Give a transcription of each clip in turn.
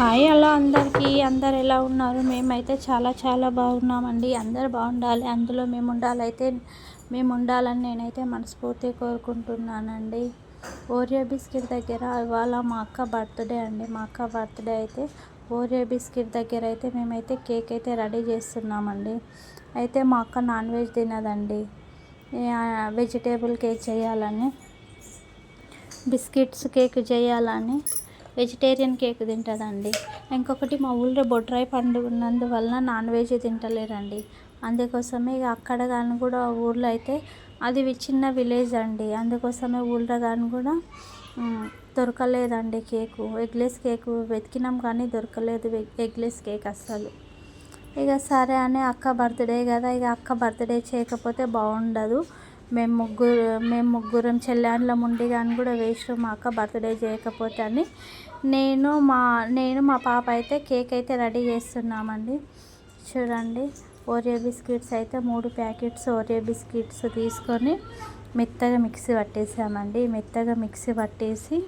Hi అలా అందరికీ. అందరు ఎలా ఉన్నారు? మేమైతే చాలా చాలా బాగున్నామండి. అందరు బాగుండాలి. అందులో మేము ఉండాలైతే మేము ఉండాలని నేనైతే మనస్ఫూర్తి కోరుకుంటున్నానండి. ఓరియో బిస్కెట్ దగ్గర ఇవాళ మా అక్క బర్త్డే అండి. మా అక్క బర్త్డే అయితే ఓరియో బిస్కెట్ దగ్గర అయితే మేమైతే కేక్ అయితే రెడీ చేస్తున్నామండి. అయితే మా అక్క నాన్ వెజ్ తినదండి. వెజిటేబుల్ కేక్ చేయాలని బిస్కెట్స్ కేక్ చేయాలని వెజిటేరియన్ కేక్ తింటుందండి. ఇంకొకటి మా ఊళ్ళో బొడ్రాయి పండుగ ఉన్నందువలన నాన్ వెజ్ తింటలేరండి. అందుకోసమే ఇక అక్కడ కానీ కూడా ఊళ్ళో అయితే అది చిన్న విలేజ్ అండి. అందుకోసమే ఊళ్ళో కానీ కూడా దొరకలేదండి కేకు. ఎగ్లెస్ కేకు వెతికినాం కానీ దొరకలేదు ఎగ్లెస్ కేక్ అస్సలు. ఇక సరే అని అక్క బర్త్డే కదా ఇక అక్క బర్త్డే చేయకపోతే బాగుండదు మేము ముగ్గురు మేము ముగ్గురం చెల్లెళ్ళం ఉండి కానీ కూడా వేస్ట్ మా అక్క బర్త్డే చేయకపోతే అని నేను మా నేను మా పాప అయితే కేక్ అయితే రెడీ చేస్తున్నామండి. చూడండి ఓరియో బిస్కెట్స్ అయితే మూడు ప్యాకెట్స్ ఓరియో బిస్కెట్స్ తీసుకొని మెత్తగా మిక్సీ పట్టేసామండి. మెత్తగా మిక్సీ పట్టేసి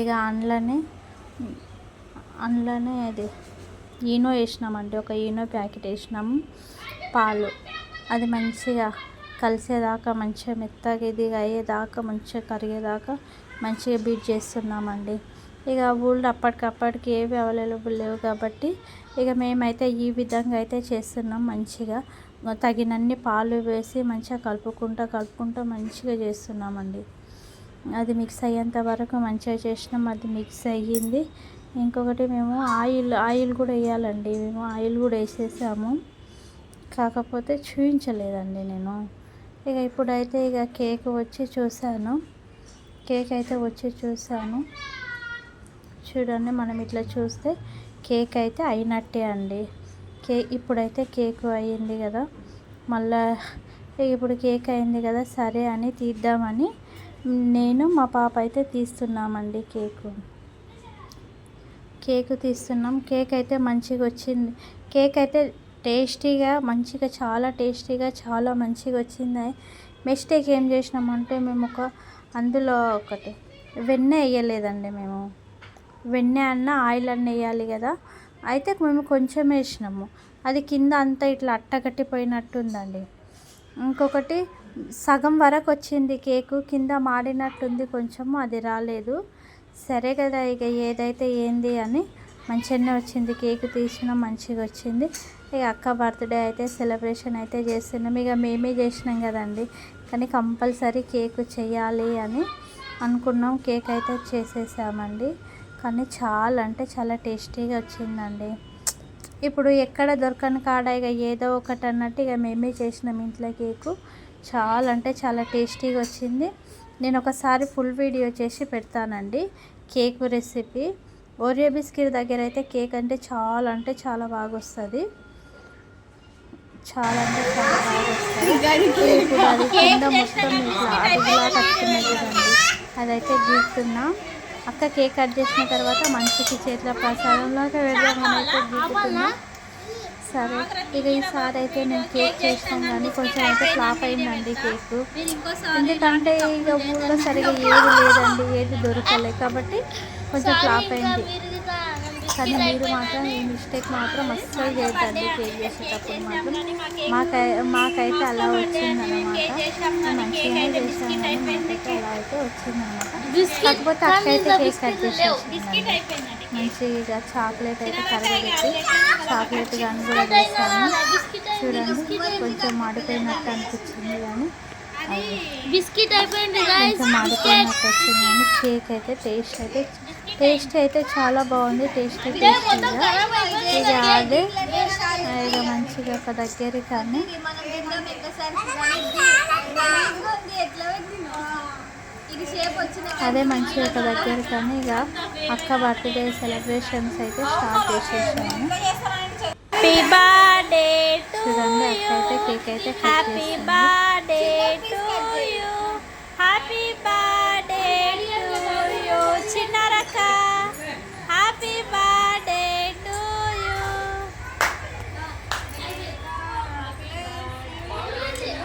ఇక అందులోనే అందులోనే అది ఈనో వేసినామండి. ఒక ఈనో ప్యాకెట్ వేసినాము పాలు. అది మంచిగా కలిసేదాకా మంచిగా మెత్తగా ఇది అయ్యేదాకా మంచిగా కరిగేదాకా మంచిగా బీట్ చేస్తున్నామండి. ఇక ఊళ్ళో అప్పటికప్పటికి ఏవి అవైలబుల్ లేవు కాబట్టి ఇక మేమైతే ఈ విధంగా అయితే చేస్తున్నాం మంచిగా. తగినన్ని పాలు వేసి మంచిగా కలుపుకుంటూ కలుపుకుంటూ మంచిగా చేస్తున్నామండి. అది మిక్స్ అయ్యేంత వరకు మంచిగా చేసినాం అది మిక్స్ అయ్యింది. ఇంకొకటి మేము ఆయిల్ ఆయిల్ కూడా వేయాలండి. మేము ఆయిల్ కూడా వేసేసాము. కాకపోతే చూపించలేదండి నేను. ఇక ఇప్పుడైతే ఇక కేక్ వచ్చి చూశాను. కేక్ అయితే వచ్చి చూసాను చూడండి మనం ఇట్లా చూస్తే కేక్ అయితే అయినట్టే అండి. కే ఇప్పుడైతే కేక్ అయ్యింది కదా. మళ్ళా ఇప్పుడు కేక్ అయింది కదా సరే అని తీద్దామని నేను మా పాప అయితే తీస్తున్నామండి కేకు. కేక్ తీస్తున్నాం. కేక్ అయితే మంచిగా వచ్చింది. కేక్ అయితే టేస్టీగా మంచిగా చాలా టేస్టీగా చాలా మంచిగా వచ్చింది. మిస్టేక్ ఏం చేసినామంటే మేము ఒక అందులో ఒకటి. వెన్న వేయలేదండి మేము. వెన్న అన్న ఆయిల్ అన్న వేయాలి కదా. అయితే మేము కొంచెం వేసినాము. అది కింద అంతా ఇట్లా అట్టగట్టిపోయినట్టుందండి. ఇంకొకటి సగం వరకు వచ్చింది కేకు కింద మాడినట్టుంది కొంచెము అది రాలేదు. సరే కదా ఇక ఏదైతే ఏంది అని మంచిగానే వచ్చింది. కేక్ తీసినా మంచిగా వచ్చింది. ఇక అక్క బర్త్డే అయితే సెలబ్రేషన్ అయితే చేస్తున్నాం. ఇక మేమే చేసినాం కదండి. కానీ కంపల్సరీ కేక్ చేయాలి అని అనుకున్నాం. కేక్ అయితే చేసేసామండి. కానీ చాలా అంటే చాలా టేస్టీగా వచ్చిందండి. ఇప్పుడు ఎక్కడ దొరకని కాడ ఇక ఏదో ఒకటి అన్నట్టు ఇక మేమే చేసినాం ఇంట్లో కేకు. చాలా అంటే చాలా టేస్టీగా వచ్చింది. నేను ఒకసారి ఫుల్ వీడియో చేసి పెడతానండి కేక్ రెసిపీ. ఓరియో బిస్కెట్ దగ్గర అయితే కేక్ అంటే చాలా అంటే చాలా బాగా వస్తుంది. చాలా అంటే చాలా బాగా వస్తుంది అది కింద మొత్తం ఇట్లా అడుగులా కట్టుకున్నది అదైతే గీస్తున్నా అక్క కేక్ కట్ చేసిన తర్వాత మనిషికి చేతిలో ప్రసాదంలోకి పెడదామని అయితే గీకుతున్నా సరే ఇక ఈసారి అయితే నేను కేక్ చేస్తాను కానీ కొంచెం అయితే ఫ్లాప్ అయిందండి కేక్. ఎందుకంటే ఇక ఊళ్ళో సరిగా ఏది లేదండి ఏది దొరకలేదు కాబట్టి కొంచెం ఫ్లాప్ అయింది. కానీ మీరు మాత్రం ఈ మిస్టేక్ మాత్రం అస్సలు చేయొద్దండి. కేక్ చేసేటప్పుడు మాత్రం. మాకై మాకైతే అలా వచ్చిందనమాట మంచిగానే మాకైతే అలా అయితే వచ్చిందనమాట కాకపోతే అక్క అయితే కేక్ కట్ చేసేసిందండి మంచిగా చాక్లెట్ అయితే కరగబెట్టి చాక్లెట్ కానీ కూడా వేసాను చూడండి కొంచెం మాడిపోయినట్టు అనిపించింది కానీ బిస్కెట్ అయిపోయింది కొంచెం మాడిపోయినట్టు వచ్చింది కానీ కేక్ అయితే టేస్ట్ అయితే టేస్ట్ అయితే చాలా బాగుంది. టేస్ట్ ఇక అదే ఇక మంచిగా ఒక దగ్గర అదే మంచిగా ఒక దగ్గర కానీ ఇక అక్క బర్త్డే సెలబ్రేషన్స్ అయితే స్టార్ట్ చేసేసాము. చూడండి అక్క అయితే కేక్ అయితే హ్యాపీ బర్త్డే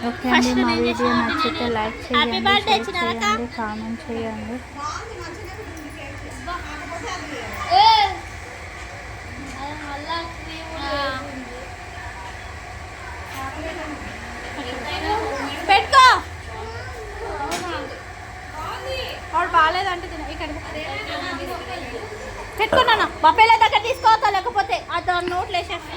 ఓకే అండి మా వీడియో నచ్చితే లైక్ చేయండి షేర్. చేయండి కామెంట్ చేయండి. మళ్ళా క్రీమ్ పెట్టుకో. వాడు బాగాలేదంటే తిన. ఇక్కడ పెట్టుకున్నాను బొబ్బేల దగ్గర తీసుకోవద్దా లేకపోతే అది నోట్లు వేసేస్తా.